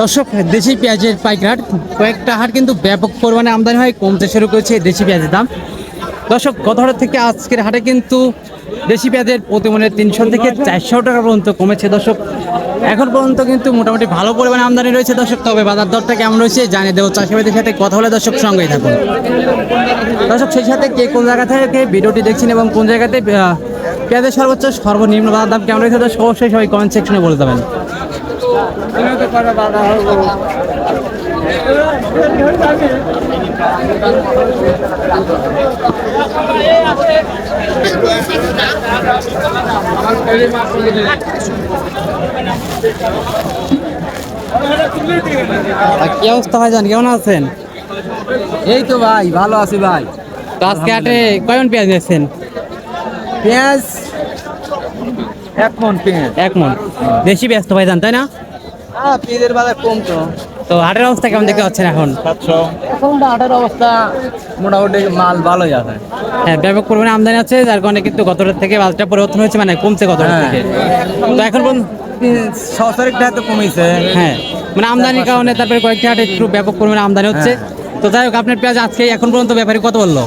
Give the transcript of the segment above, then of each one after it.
দর্শক, দেশি পেঁয়াজের পাইকার। কয়েকটা হাট কিন্তু ব্যাপক পরিমাণে আমদানি হয়, কমতে শুরু করেছে দেশি পেঁয়াজের দাম। দর্শক, গত হাটের থেকে আজকের হাটে কিন্তু দেশি পেঁয়াজের প্রতি মনে তিনশো থেকে চারশো টাকা পর্যন্ত কমেছে দর্শক। এখন পর্যন্ত কিন্তু মোটামুটি ভালো পরিমাণে আমদানি রয়েছে দর্শক, তবে বাজার দরটা কেমন রয়েছে জানিয়ে দেবো চাষিবাদের সাথে কথা বলে দর্শক সঙ্গেই থাকুন। দর্শক, সেই সাথে কে কোন জায়গা থেকে ভিডিওটি দেখছেন এবং কোন জায়গাতে পেঁয়াজের সর্বোচ্চ সর্বনিম্ন বাজার দাম কেমন রয়েছে দর্শক, অবশ্যই সবাই কমেন্ট সেকশনে বলে দেবেন। আর কি অবস্থা ভাই জান কেমন আছেন? এই তো ভাই ভালো আছি ভাই। তো আজকে হাটে কয়ন পেঁয়াজ নিয়েছেন? পেঁয়াজ এক মন এক মন। দেশি পেঁয়াজ তো ভাই জান তাই না? হ্যাঁ পেঁয়াজের বাজার কম তো। তো হাটের অবস্থা কেমন দেখতে পাচ্ছেন এখন? এখন হাটের অবস্থা মোটামুটি মাল ভালোই আছে। হ্যাঁ ব্যাপক পরিমাণে আমদানি আছে যার কারণে কিন্তু গতটার থেকে বাজারটা পরিবর্তন হয়েছে মানে কমছে গতটার হ্যাঁ। থেকে। তো এখন পর্যন্ত তো কমেছে। হ্যাঁ মানে আমদানির কারণে তারপরে কয়েকটি হাটে একটু ব্যাপক পরিমাণে আমদানি হচ্ছে। তো যাই হোক আপনার পেঁয়াজ আজকে এখন পর্যন্ত ব্যাপারী কত বলল?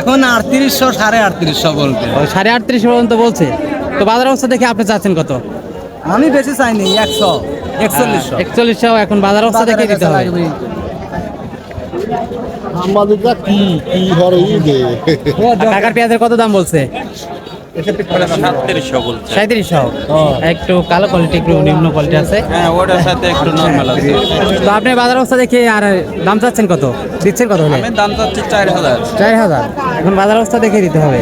এখন আটত্রিশশো সাড়ে আটত্রিশশো বলতে সাড়ে আটত্রিশ পর্যন্ত বলছে? তো বাজার অবস্থা দেখে আপনি চাচ্ছেন কত? আমি বেশি চাইনি একশো। একচল্লিশশো। একচল্লিশশো এখন বাজার অবস্থা দেখে দিতে হবে। আমাদের কি কি হরে কাকার পেঁয়াজের কত দাম বলছে? সাঁত্রিশশো। একটু কালো কোয়ালিটি একটু নিম্ন কোয়ালিটি আছে। হ্যাঁ ওটার সাথে একটু নর্মাল আছে। তো আপনি বাজার অবস্থা দেখে আর দাম চাচ্ছেন কত? দিচ্ছেন কত দাম চাচ্ছি চার হাজার। চার হাজার। এখন বাজার অবস্থা দেখে দিতে হবে।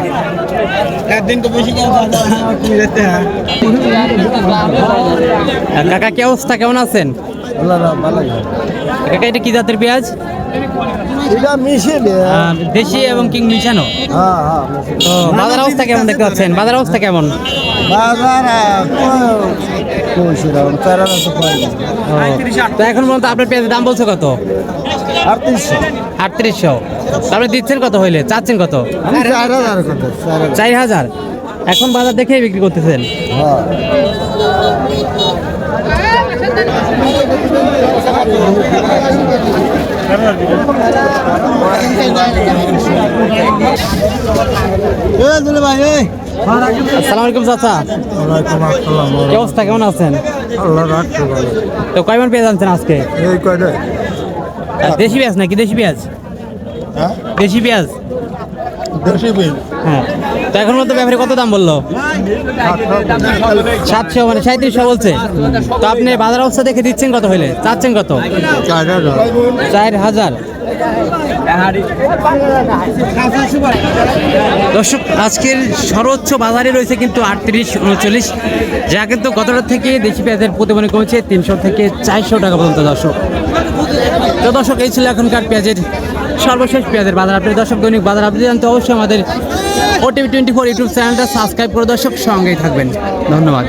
কাকা কি অবস্থা? কেমন আছেন? কাকা এটা কি জাতের পেঁয়াজ? এটা দেশি এবং কিং মিশানো? হ্যাঁ হ্যাঁ তো বাজার অবস্থা কেমন দেখতে পাচ্ছেন? বাজার অবস্থা কেমন? তো এখন পর্যন্ত আপনার পেঁয়াজের দাম বলছে কত? আটত্রিশশো। আটত্রিশশো। তারপরে দিচ্ছেন কত হইলে? চাচ্ছেন কত? চার হাজার এখন বাজার দেখেই বিক্রি করতেছেন। হ্যাঁ আসসালামু আলাইকুম চাচা। কি অবস্থা? কেমন আছেন? তো কয় মন পেঁয়াজ আনছেন আজকে? এই কয়টা আর দেশি পেঁয়াজ নাকি দেশি পেঁয়াজ? হ্যাঁ? দেশি পেঁয়াজ? হ্যাঁ। তো এখন মতো ব্যাপারে কত দাম বলল? সাতশো মানে সাঁত্রিশশো বলছে। তো আপনি বাজার অবস্থা দেখে দিচ্ছেন কত হইলে? চাচ্ছেন কত? চার হাজার। চার দর্শক, আজকের সর্বোচ্চ বাজারে রয়েছে কিন্তু আটত্রিশ, উনচল্লিশ। যা কিন্তু গতটা থেকে দেশি পেঁয়াজের প্রতিমানে কমেছে তিনশো থেকে চারশো টাকা পর্যন্ত দর্শক। তো দর্শক, এই ছিল এখনকার পেঁয়াজের সর্বশেষ পেঁয়াজের বাজার আপনি দর্শক, দৈনিক বাজার আপনি জানতে অবশ্যই আমাদের ওটিভি টোয়েন্টি ফোর ইউটিউব চ্যানেলটা সাবস্ক্রাইব করে দর্শক সঙ্গেই থাকবেন। ধন্যবাদ।